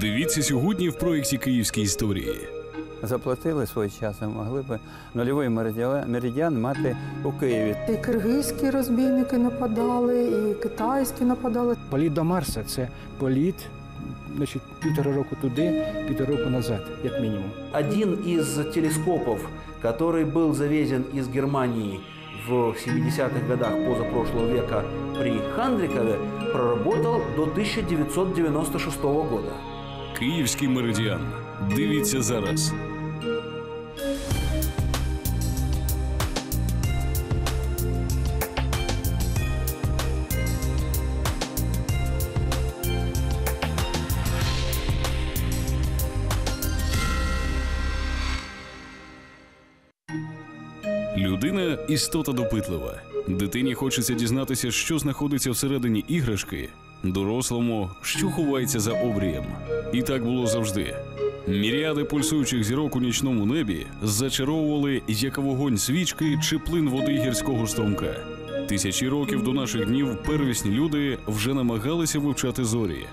Дивіться сьогодні в проєкті Київські історії. Заплатили свій час, і могли б нульовий меридіан, мати у Києві. І киргизькі розбійники нападали, і китайські нападали. Політ до Марса це політ значить, півтора року туди, півтора року назад, як мінімум. Один из телескопов, который был завезен из Германии в 70-х годах позапрошлого века при Хандрикове, проработал до 1996 года. Київський меридіан. Дивіться зараз. Людина істота допитлива. Дитині хочеться дізнатися, що знаходиться всередині іграшки, дорослому, що ховається за обрієм. І так було завжди. Міріади пульсуючих зірок у нічному небі зачаровували як вогонь свічки чи плин води гірського струмка. Тисячі років до наших днів первісні люди вже намагалися вивчати зорі.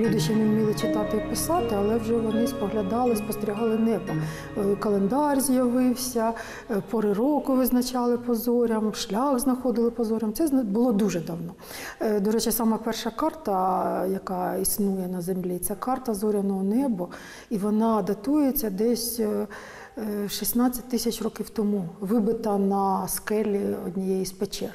Люди ще не вміли читати і писати, але вже вони споглядали, спостерігали небо. Е, Календар з'явився, е, пори року визначали по зорям, шлях знаходили по зорям. Це було дуже давно. Е, До речі, сама перша карта, яка існує на землі, це карта зоряного неба, і вона датується десь. е, е, 16 тисяч років тому, вибита на скелі однієї з печер.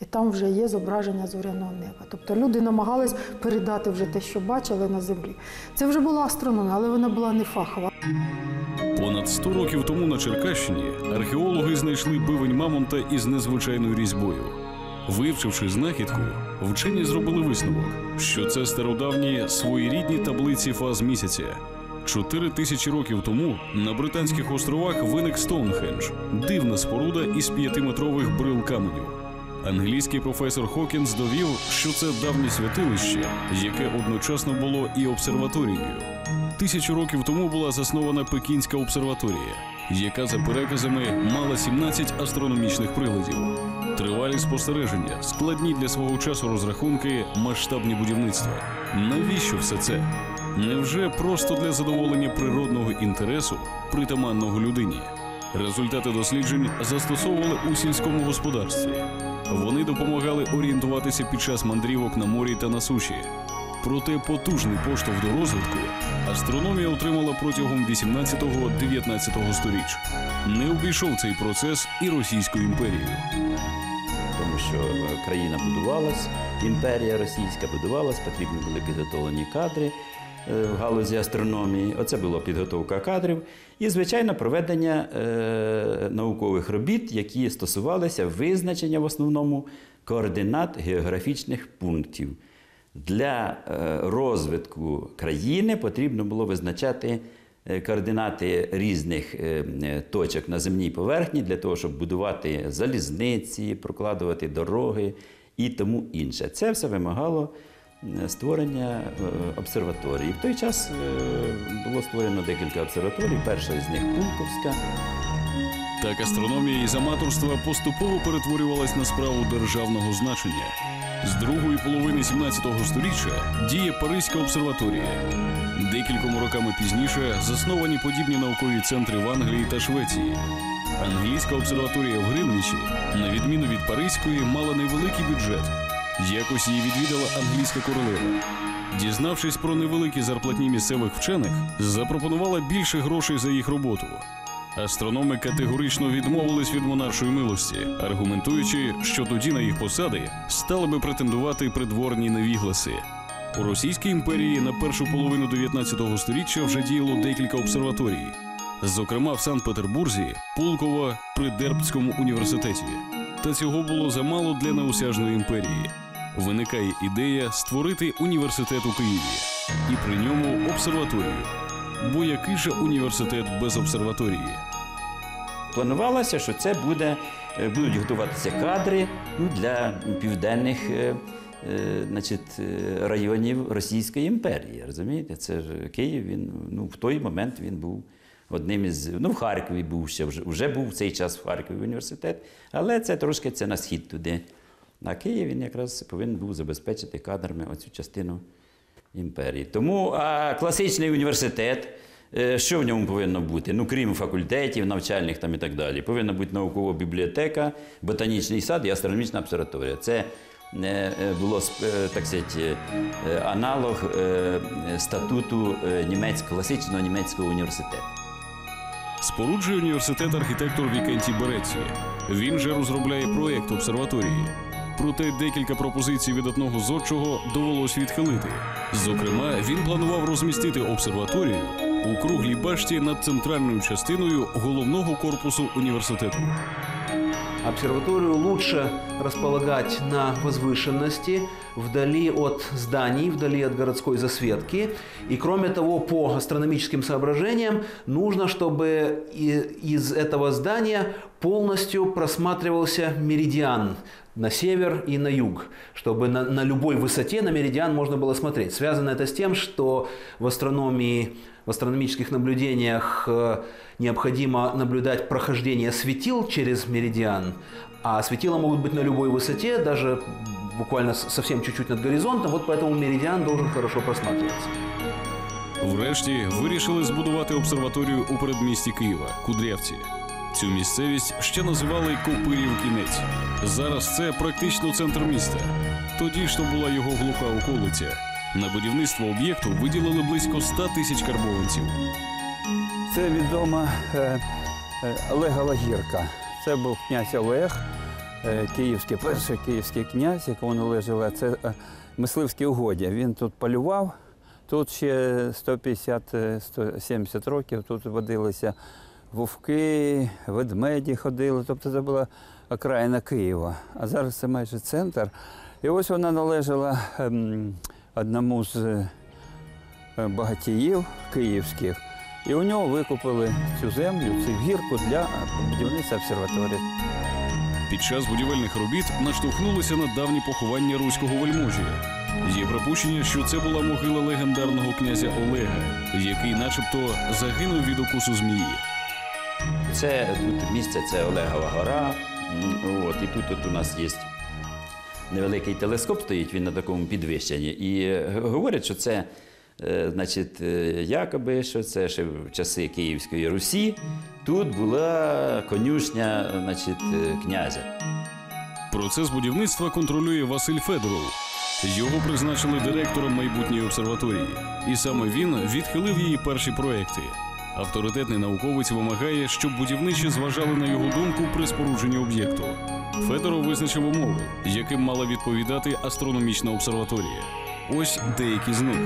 І там вже є зображення зоряного неба. Тобто люди намагались передати вже те, що бачили на землі. Це вже була астрономія, але вона була не фахова. Понад 100 років тому на Черкащині археологи знайшли бивень мамонта із незвичайною різьбою. Вивчивши знахідку, вчені зробили висновок, що це стародавні своєрідні таблиці фаз місяця. Чотири тисячі років тому на Британських островах виник Стоунхендж – дивна споруда із п'ятиметрових брил каменю. Англійський професор Хокінс довів, що це давнє святилище, яке одночасно було і обсерваторією. Тисячу років тому була заснована Пекінська обсерваторія, яка за переказами мала 17 астрономічних приладів. Тривалі спостереження, складні для свого часу розрахунки, масштабні будівництва. Навіщо все це? Невже просто для задоволення природного інтересу, притаманного людині? Результати досліджень застосовували у сільському господарстві. Вони допомагали орієнтуватися під час мандрівок на морі та на суші. Проте потужний поштовх до розвитку астрономія отримала протягом 18-19 сторіч. Не обійшов цей процес і Російську імперію. тому що е, країна будувалась, імперія російська будувалась, потрібні були підготовлені кадри в галузі астрономії. Оце була підготовка кадрів і, звичайно, проведення е, наукових робіт, які стосувалися визначення в основному координат географічних пунктів. Для е, розвитку країни потрібно було визначати е, координати різних е, е, точок на земній поверхні для того, щоб будувати залізниці, прокладувати дороги і тому інше. Це все вимагало е, створення е, обсерваторії. В той час е, було створено декілька обсерваторій. Перша із них Пулковська. Так астрономія із аматорства поступово перетворювалась на справу державного значення. З другої половини 17 століття діє Паризька обсерваторія. Декількома роками пізніше засновані подібні наукові центри в Англії та Швеції. Англійська обсерваторія в Гринвічі, на відміну від Паризької, мала невеликий бюджет. Якось її відвідала англійська королева. Дізнавшись про невеликі зарплатні місцевих вчених, запропонувала більше грошей за їх роботу. Астрономи категорично відмовились від монаршої милості, аргументуючи, що тоді на їх посади стали би претендувати придворні невігласи. У Російській імперії на першу половину 19 століття вже діяло декілька обсерваторій, зокрема в Санкт-Петербурзі, Пулково, при Дербцькому університеті. Та цього було замало для неосяжної імперії. Виникає ідея створити університет у Києві і при ньому обсерваторію. Бо який же університет без обсерваторії? Планувалося, що це буде, е, будуть готуватися кадри ну, для південних е, е, значить, районів Російської імперії. Розумієте? Це ж Київ, він ну, в той момент він був одним із. Ну, в Харкові був ще вже, вже був в цей час в Харкові університет, але це трошки це на схід туди. А Київ він якраз повинен був забезпечити кадрами оцю частину імперії. Тому а класичний університет, е, що в ньому повинно бути? Ну, крім факультетів, навчальних там і так далі, повинна бути наукова бібліотека, ботанічний сад і астрономічна обсерваторія. Це е, е, було е, так сказати, аналог статуту німецького, класичного німецького університету. Споруджує університет архітектор Вікентій Береці. Він же розробляє проєкт обсерваторії. Проте декілька пропозицій від одного зодчого довелось відхилити. Зокрема, він планував розмістити обсерваторію у круглій башті над центральною частиною головного корпусу університету. Обсерваторию лучше располагать на возвышенности, вдали от зданий, вдали от городской засветки. И кроме того, по астрономическим соображениям, нужно, чтобы из этого здания полностью просматривался меридиан на север и на юг, чтобы на, на любой высоте на меридиан можно было смотреть. Связано это с тем, что в астрономии, в астрономических наблюдениях э, необходимо наблюдать прохождение светил через меридиан, а светила могут быть на любой высоте, даже буквально с- совсем чуть-чуть над горизонтом, вот поэтому меридиан должен хорошо просматриваться. Врешті вирішили збудувати обсерваторію у передмісті Києва Кудрявці. Цю місцевість ще називали Копирів кінець. Зараз це практично центр міста. Тоді ж то була його глуха околиця. На будівництво об'єкту виділили близько 100 тисяч карбованців. Це відома е, е, Лагірка. Це був князь Олег, е, київський, перший київський князь, якому належало це е, мисливське угоддя. Він тут полював. Тут ще 150-170 років тут водилися вовки, ведмеді ходили. Тобто це була окраїна Києва. А зараз це майже центр. І ось вона належала ем, одному з е, багатіїв київських. І у нього викупили цю землю, цю гірку для будівництва обсерваторії. Під час будівельних робіт наштовхнулися на давні поховання руського вельможі. Є припущення, що це була могила легендарного князя Олега, який, начебто, загинув від укусу змії. Це тут місце, це Олегова гора. От, і тут от у нас є невеликий телескоп стоїть, він на такому підвищенні. І е, говорять, що це, е, значить, е, якоби, що це ще в часи Київської Русі. Тут була конюшня, значить, князя. Процес будівництва контролює Василь Федоров. Його призначили директором майбутньої обсерваторії, і саме він відхилив її перші проекти. Авторитетний науковець вимагає, щоб будівничі зважали на його думку при спорудженні об'єкту. Федоров визначив умови, яким мала відповідати астрономічна обсерваторія. Ось деякі з них.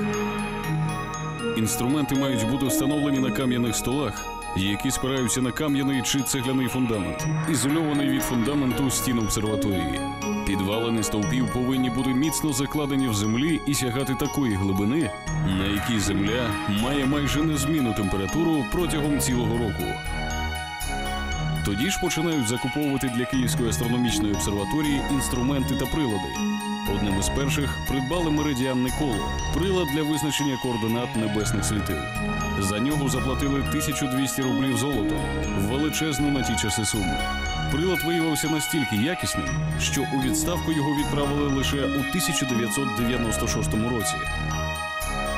Інструменти мають бути встановлені на кам'яних столах, які спираються на кам'яний чи цегляний фундамент, ізольований від фундаменту стін обсерваторії. Підвалини стовпів повинні бути міцно закладені в землі і сягати такої глибини, на якій земля має майже незмінну температуру протягом цілого року. Тоді ж починають закуповувати для Київської астрономічної обсерваторії інструменти та прилади. Одним із перших придбали меридіанне коло, прилад для визначення координат небесних світил. За нього заплатили 1200 рублів золотом, величезну на ті часи суму. Прилад виявився настільки якісним, що у відставку його відправили лише у 1996 році.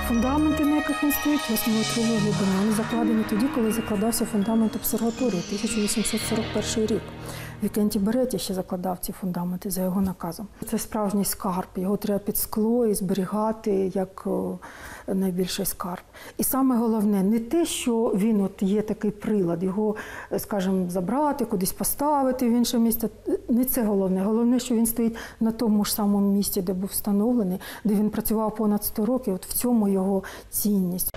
Фундаменти, на яких він стоїть, 8-метрової глибини, закладені тоді, коли закладався фундамент обсерваторії 1841 рік. Вікенті Береті ще закладав ці фундаменти за його наказом. Це справжній скарб. Його треба під скло і зберігати як найбільший скарб. І саме головне не те, що він от є такий прилад, його, е, скажімо, забрати, кудись поставити в інше місце. Не це головне. Головне, що він стоїть на тому ж самому місці, де був встановлений, де він працював понад 100 років. От в цьому його цінність.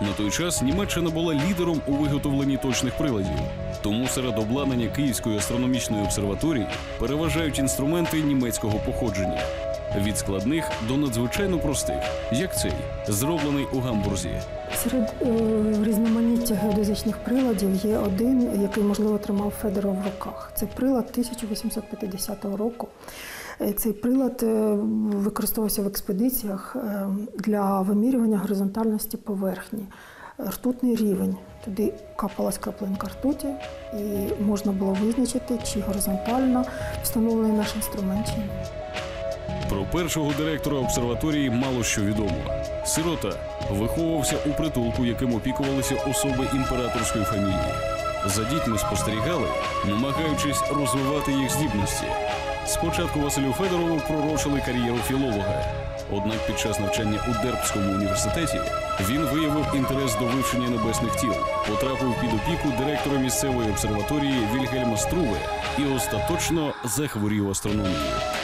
На той час Німеччина була лідером у виготовленні точних приладів. Тому серед обладнання Київської астрономічної обсерваторії переважають інструменти німецького походження від складних до надзвичайно простих, як цей, зроблений у Гамбурзі. Серед е, різноманіття геодезичних приладів є один, який, можливо, тримав Федоров в руках. Це прилад 1850 року. Е, Цей прилад е, використовувався в експедиціях е, для вимірювання горизонтальності поверхні. Ртутний рівень. Туди капалась краплинка ртуті, і можна було визначити, чи горизонтально встановлений наш інструмент чи ні. Про першого директора обсерваторії мало що відомо. Сирота виховувався у притулку, яким опікувалися особи імператорської фамілії. За дітьми спостерігали, намагаючись розвивати їх здібності. Спочатку Василю Федорову пророчили кар'єру філолога. Однак під час навчання у Дербському університеті він виявив інтерес до вивчення небесних тіл, потрапив під опіку директора місцевої обсерваторії Вільгельма Струве і остаточно захворів астрономією.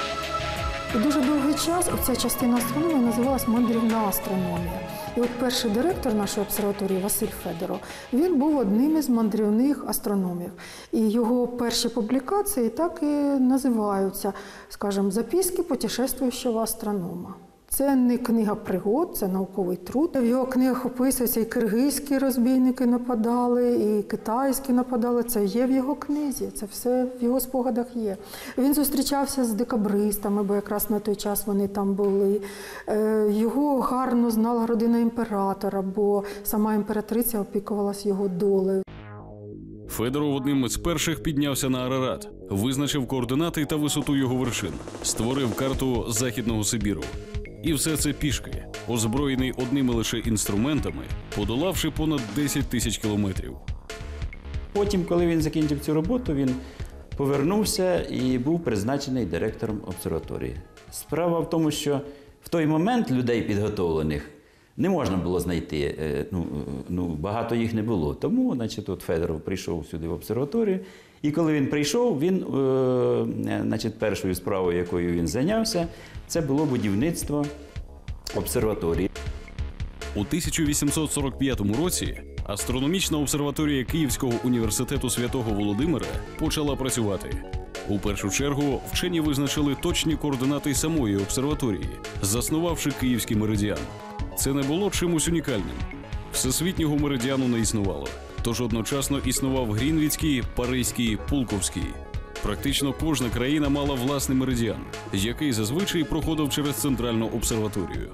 І дуже довгий час оця частина астрономії називалась мандрівна астрономія. І от перший директор нашої обсерваторії Василь Федоров, він був одним із мандрівних астрономів. І його перші публікації так і називаються, скажімо, записки путешествуючого астронома. Це не книга пригод, це науковий труд. В його книгах описується і киргизькі розбійники нападали, і китайські нападали. Це є в його книзі, це все в його спогадах є. Він зустрічався з декабристами, бо якраз на той час вони там були. Е, Його гарно знала родина імператора, бо сама імператриця опікувалась його долею. Федоров одним із перших піднявся на Арарат, визначив координати та висоту його вершин, створив карту Західного Сибіру. І все це пішки, озброєний одними лише інструментами, подолавши понад 10 тисяч кілометрів. Потім, коли він закінчив цю роботу, він повернувся і був призначений директором обсерваторії. Справа в тому, що в той момент людей підготовлених не можна було знайти. е, Ну, е, ну, багато їх не було. Тому, значить, от Федоров прийшов сюди в обсерваторію. І коли він прийшов, він, е, значить, першою справою, якою він зайнявся, це було будівництво обсерваторії. У 1845 році астрономічна обсерваторія Київського університету святого Володимира почала працювати. У першу чергу вчені визначили точні координати самої обсерваторії, заснувавши київський меридіан. Це не було чимось унікальним. Всесвітнього меридіану не існувало, тож одночасно існував Грінвіцький, Паризький, Пулковський. Практично кожна країна мала власний меридіан, який зазвичай проходив через центральну обсерваторію.